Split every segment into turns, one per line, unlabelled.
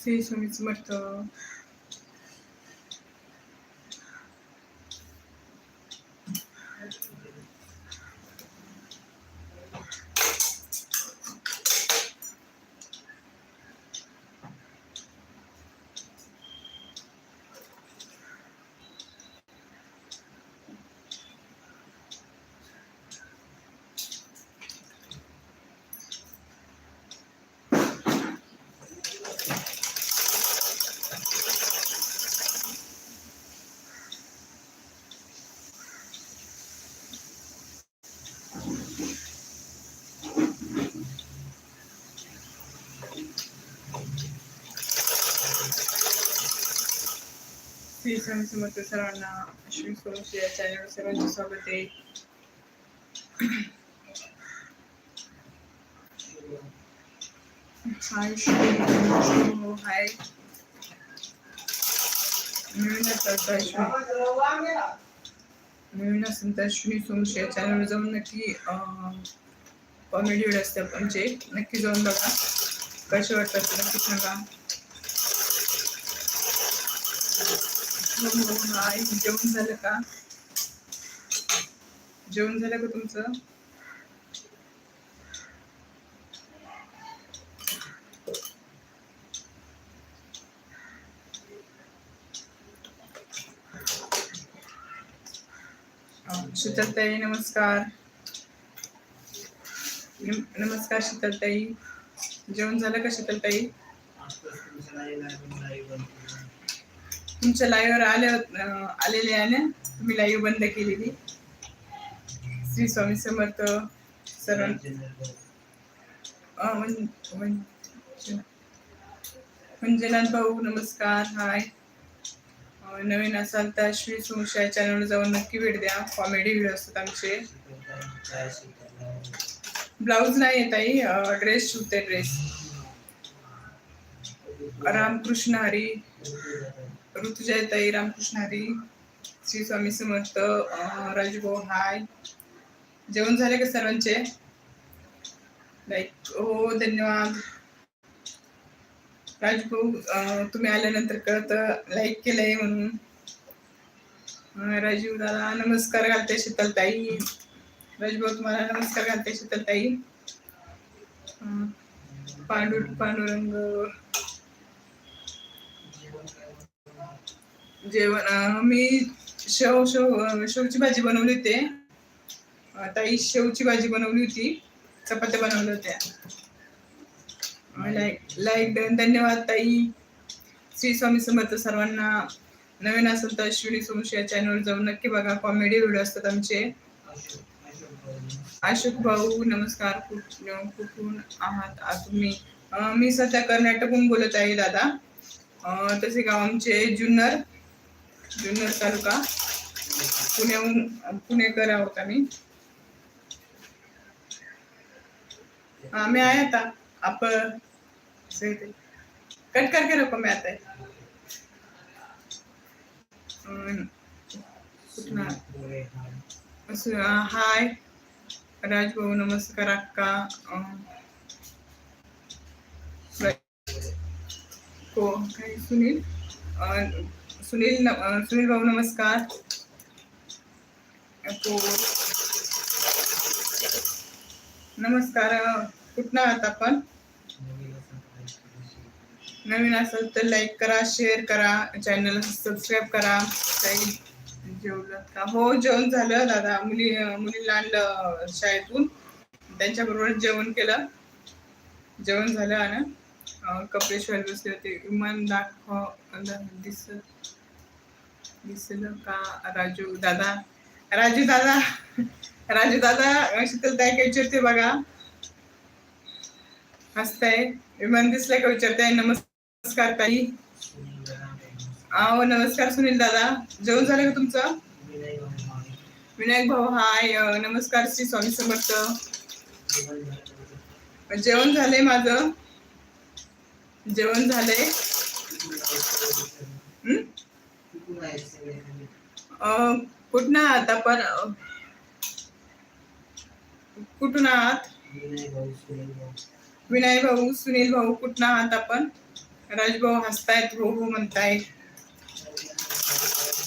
श्री स्वामी समर्थ श्री स्वामी समर्थ सर्वांना श्री सोमशी या चॅनलवर सर्वांचे स्वागत आहे हाय श्री हाय मिळून असाल तर श्री नवीन असेल तर श्री सोमशी या चॅनलवर जाऊन नक्की कॉमेडी व्हिडिओ असते आपणचे नक्की जाऊन बघा कसे वाटतात नक्की सांगा हो, हाय जेवण झालं का जेवण झालं का तुमचं शीतलताई नमस्कार. नमस्कार शीतलताई. जेवण झालं का शीतलताई? तुमच्या लाईव्हवर आले आलेले आहे ना? तुम्ही लाईव्ह बंद केलेली. श्री स्वामी समर्थ सर्व मंजुनाथ भाऊ नमस्कार हाय. नवीन असाल तर श्री सुमशा चॅनलवर जाऊन नक्की भेट द्या. कॉमेडी व्हिडिओ असतात आमचे. ब्लाऊज नाही येत आई ड्रेस शिवते ड्रेस रामकृष्ण हरी. ऋतुजय ताई रामकृष्ण हरी श्री स्वामी समर्थ अं, राजभाऊ हाय. जेवण झाले का सर्वांचे? लाईक हो धन्यवाद. राजभाऊ तुम्ही आल्यानंतर कळत लाईक केलंय म्हणून. राजीव दादा नमस्कार घालते शीतलताई राजभाऊ तुम्हाला नमस्कार घालते शीतलताई ताई. पांडुर पांडुरंग. जेवण मी शेव शेव शेवची भाजी बनवली होती. ताई शेवची भाजी बनवली होती. चपात्या बनवल्या होत्या. लाईक लाईक धन्यवाद ताई. श्री स्वामी समर्थ सर्वांना. नवीन असेल तर अश्विनी सोमशी या चॅनलवर जाऊन नक्की बघा. कॉमेडी व्हिडिओ असतात आमचे. अशोक भाऊ नमस्कार. कुठून आहात. तुम्ही. मी सध्या कर्नाटकहून बोलत आहे दादा. तसे गाव आमचे जुन्नर. जुन्नर तालुका पुण्याहून पुणेकर आहोत आम्ही. हाँ मैं आया था आप सही थे कट करके रखो मैं आता है अं, कुठला असं, अं, हाय. राजभाऊ नमस्कार अक्का. अं, को काय सुनील? अं, सुनील सुनील भाऊ नमस्कार. तो नमस्कार अं, कुठनं आहात आपण? नवीन असेल तर लाईक करा शेअर करा चॅनल सबस्क्राईब करा. काही जेवलात का? हो जेवण झालं दादा. मुली मुलीला आणलं शाळेतून. त्यांच्याबरोबर जेवण केलं. जेवण झालं आणि कपडे शिवाय बसले होते. विमान दाखव दिसत दिसलं का? राजू दादा राजू दादा राजू दादा शीतल ताई काय विचारते बघा. हसताय विमान दिसलं का विचारताय नमस्कार ताई. अहो नमस्कार सुनील दादा. जेवण झालं का तुमचं? विनायक भाऊ हाय. नमस्कार श्री स्वामी समर्थ. जेवण झालंय माझं. जेवण झालंय. कुठं कुठनं आहात आपण? कुठून आहात? विनय भाऊ सुनील भाऊ कुठून आहात आपण? राजभाऊ हसतायत हो हो म्हणतायत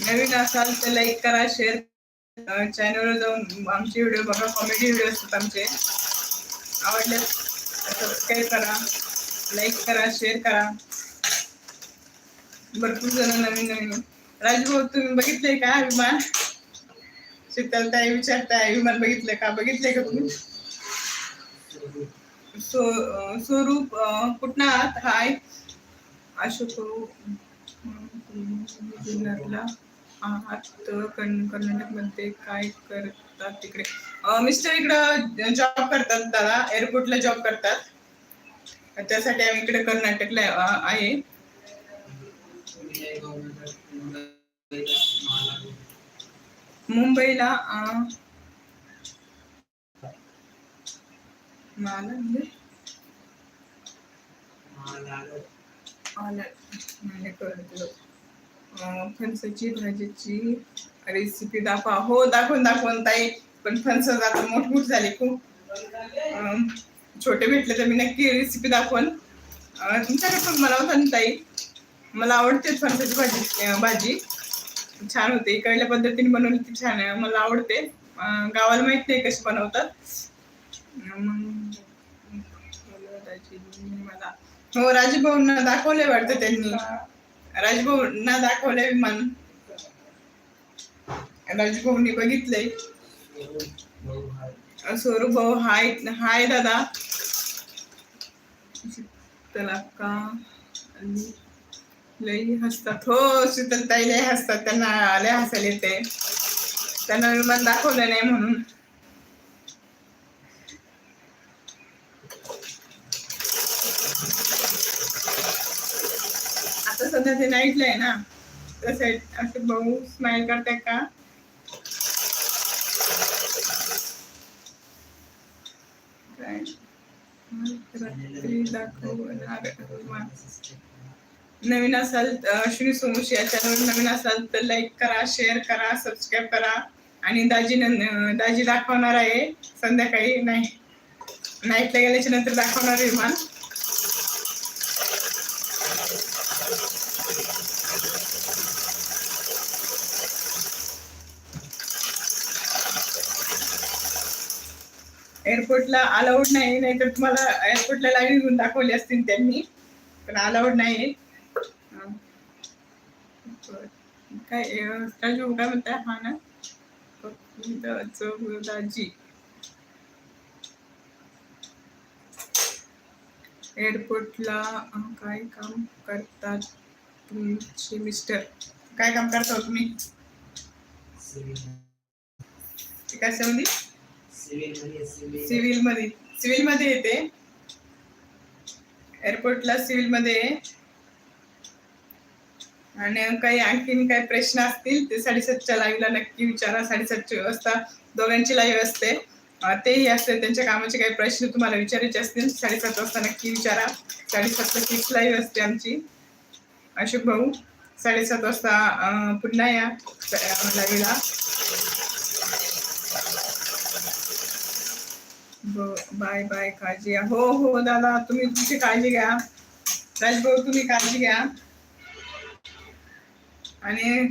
नवीन असाल तर लाईक करा शेअर चॅनलवर जाऊन आमचे व्हिडिओ बघा कॉमेडी व्हिडिओ असतात आमचे. आवडले सबस्क्राईब करा लाईक करा शेअर करा. भरपूर जण नवीन नवीन. राजभाऊ तुम्ही बघितले का विमान शीतलताई विचारताय विमान बघितले का? बघितले का तुम्ही? सो स्वरूप अं, कुठनं आहात हाय. अशोक अं, जिल्ह्यातला आहात कर्नाटकमध्ये काय करतात तिकडे? मिस्टर इकडं जॉब करतात दादा एअरपोर्टला जॉब करतात. त्यासाठी आम्ही इकडे कर्नाटकला आहे. मुंबईला फणसाची भाजीची रेसिपी दाखवा. हो दाखवून दाखवून ताई. पण फणस आता मोठमोठ झाली खूप. छोटे भेटले तर मी नक्की रेसिपी दाखवून. तुमच्याकडे पण मला होता ताई? मला आवडते फणसाची भाजी भाजी. छान होते. इकडल्या पद्धतीने बनवली ती छान आहे. मला आवडते. गावाला माहीत नाही कशी बनवतात. मग मला हो राजभाऊंना दाखवले वाटतं त्यांनी. राजभाऊंना दाखवले विमान राजभाऊंनी बघितलंय. स्वरूप भाऊ हाय हाय दादा. त्याला का? लई हसतात. हो शीतलताई लय हसतात. त्यांना लय हसायला येते. त्यांना विमान दाखवलं नाही म्हणून. आता सध्या ते नाईटला आहे ना. तसे असे भाऊ स्माइल करताय का? रात्री दाखवणार नवीन असाल अश्विनी सोमशी या चॅनल नवीन असाल तर लाईक करा शेअर करा सबस्क्राईब करा. आणि दाजी दाजी दाखवणार आहे संध्याकाळी. नाही नाईटला गेल्याच्यानंतर दाखवणार आहे विमान. एअरपोर्टला अलाउड नाही नाहीतर तुम्हाला एअरपोर्टला लाईव्ह घेऊन दाखवली असतील त्यांनी पण अलाउड नाही. काय अं, काय म्हणताय? हा ना? दाजी. एअरपोर्टला काय काम करतात तुमचे मिस्टर? काय काम करता हो तुम्ही? कशामध्ये सिव्हिलमध्ये सिव्हिलमध्ये येते. एअरपोर्टला सिव्हिलमध्ये आहे. आणि काही आणखीन काही प्रश्न असतील ते साडेसातच्या लाईव्हला नक्की विचारा. साडेसातची वाजता दोघांची लाईव्ह असते. तेही असते. त्यांच्या कामाचे काही प्रश्न तुम्हाला विचारायचे असतील साडेसात वाजता नक्की विचारा. साडेसातला फिक्स लाईव्ह असते आमची. अशोक भाऊ साडेसात वाजता पुन्हा या. लाईव्हला बाय बाय काळजी घ्या. हो हो दादा तुम्ही तुमची काळजी घ्या. राजभाऊ तुम्ही काळजी घ्या. आणि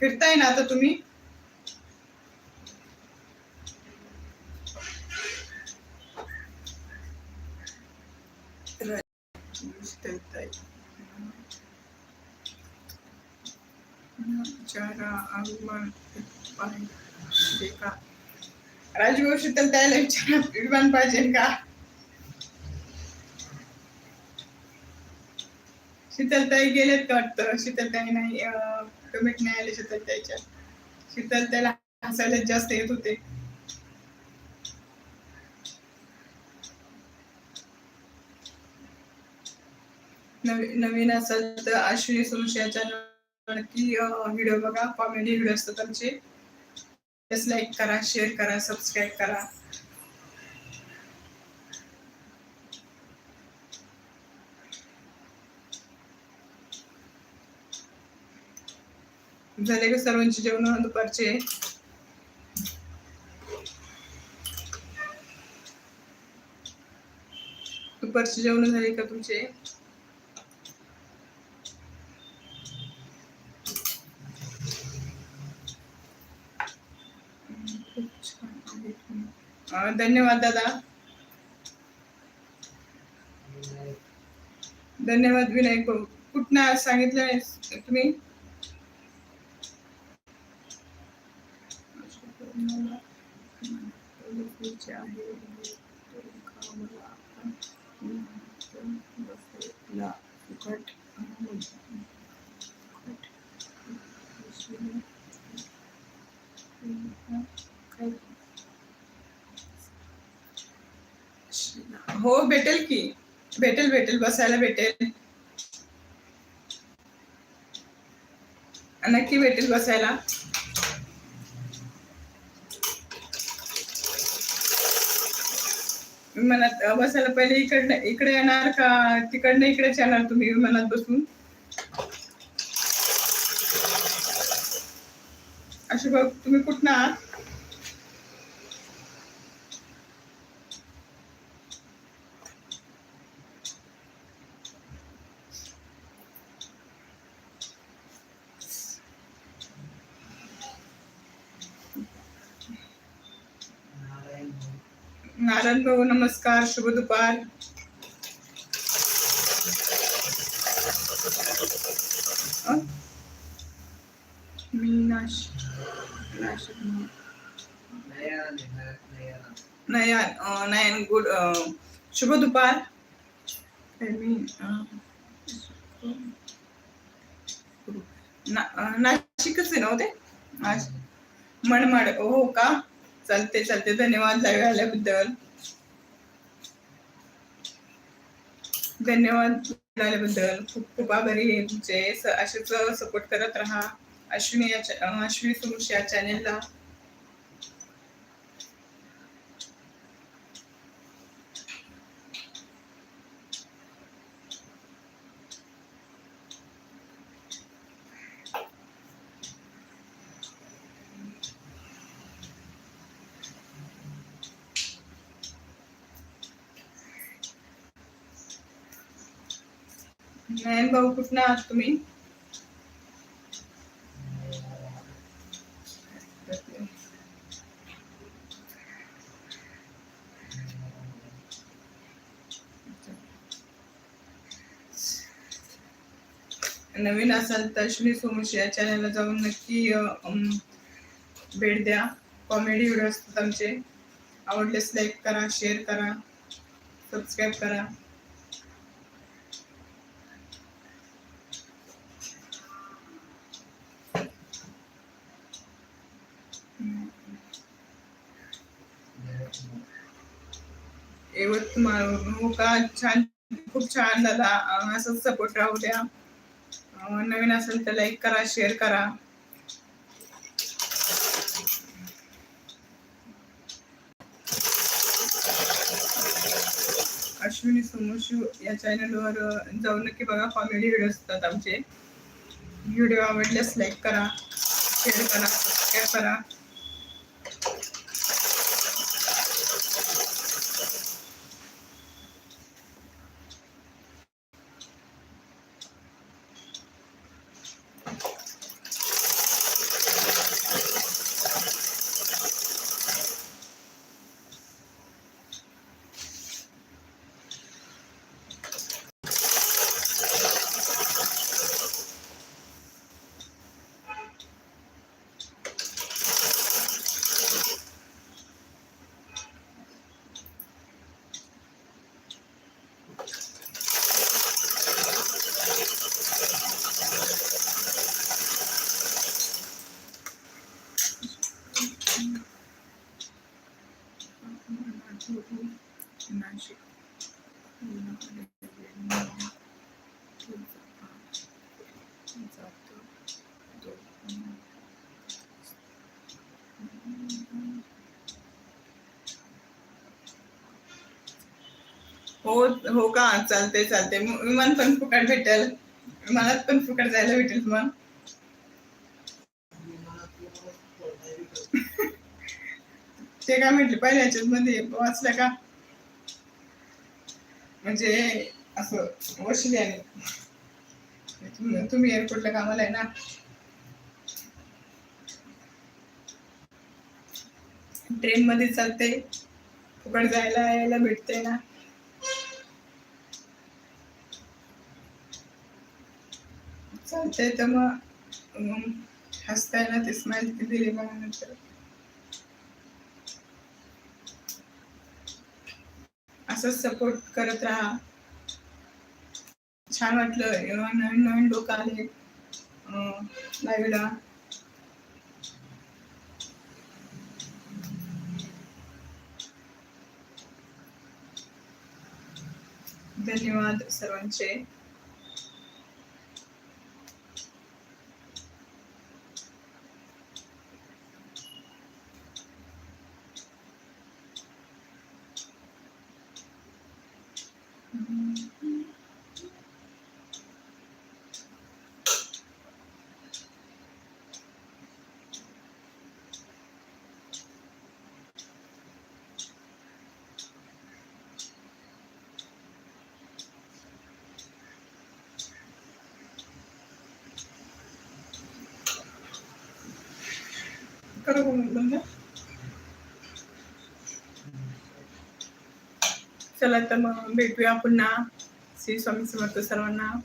फिरताय ना आता तुम्ही? फिरताय. राजभाऊ शीतल त्याला विचारा विमान पाहिजे का? शीतलताई गेलेत का वाटतं? शीतलताई नाही कमेंट नाही आले शीतलताईच्या. शीतलताईला हसायला जास्त येत होते. नवीन असेल तर अश्विनी संशयाच्या नक्की व्हिडिओ बघा. कॉमेडी व्हिडिओ असतात आमचे. लाईक करा शेअर करा सबस्क्राईब करा. झाले का सर्वांची जेवण? दुपारचे? दुपारचे जेवण झाले का तुमचे? धन्यवाद दादा. धन्यवाद विनायक भाऊ. कुठं सांगितलं तुम्ही? हो भेटेल की. भेटेल भेटेल बसायला भेटेल नक्की भेटेल बसायला. विमानात बसायला पहिले इकडनं इकडे येणार का? तिकडनं इकडेच येणार तुम्ही विमानात बसून? असे बघ तुम्ही कुठनं आहात? नारायण भाऊ नमस्कार शुभ दुपार. मी नाश नयन नयन गुड शुभ दुपार. मी नाशिकच आहे ना हो ते? मनमाड हो का? चालते चालते. धन्यवाद लाईव्ह आल्याबद्दल. धन्यवाद आल्याबद्दल. खूप खूप आभारी आहे तुमचे. असेच सपोर्ट करत राहा. अश्विनी या अश्विनी सुरुश या चॅनेलला नयन भाऊ कुठनं आहात तुम्ही? नवीन असाल तर अश्विनी सोमशी या चॅनलला जाऊन नक्की भेट द्या. कॉमेडी व्हिडिओ असतात आमचे. आवडल्यास लाईक करा शेअर करा सबस्क्राईब करा. यवतमाळ छान खूप छान दादा असं असंच सपोर्ट राहू द्या. नवीन असेल तर लाईक करा शेअर करा. अश्विनी सोमशू या चॅनलवर जाऊन नक्की बघा कॉमेडी व्हिडिओ असतात आमचे. व्हिडिओ आवडल्यास लाईक करा शेअर करा सबस्क्राईब करा. हो हो का? चालते चालते विमान पण फुकट भेटेल. मला पण फुकट जायला भेटेल मग ते काय म्हटले? पहिल्या ह्याच्यात मध्ये वाचलं का? म्हणजे असं वशिल्याने तुम्ही- तुम्ही एअरपोर्टला कामाला आहे ना? ट्रेन मध्ये चालते. फुकट जायला यायला भेटते ना. चालते तर मग. हसताय ना ते स्माइल दिली मला नंतर. असंच सपोर्ट करत राहा. छान वाटलं. एव्हा नवीन नवीन लोक आले लाईव्हला. धन्यवाद सर्वांचे करू का मग चला तर मग भेटूया पुन्हा. श्री स्वामी समर्थ सर्वांना.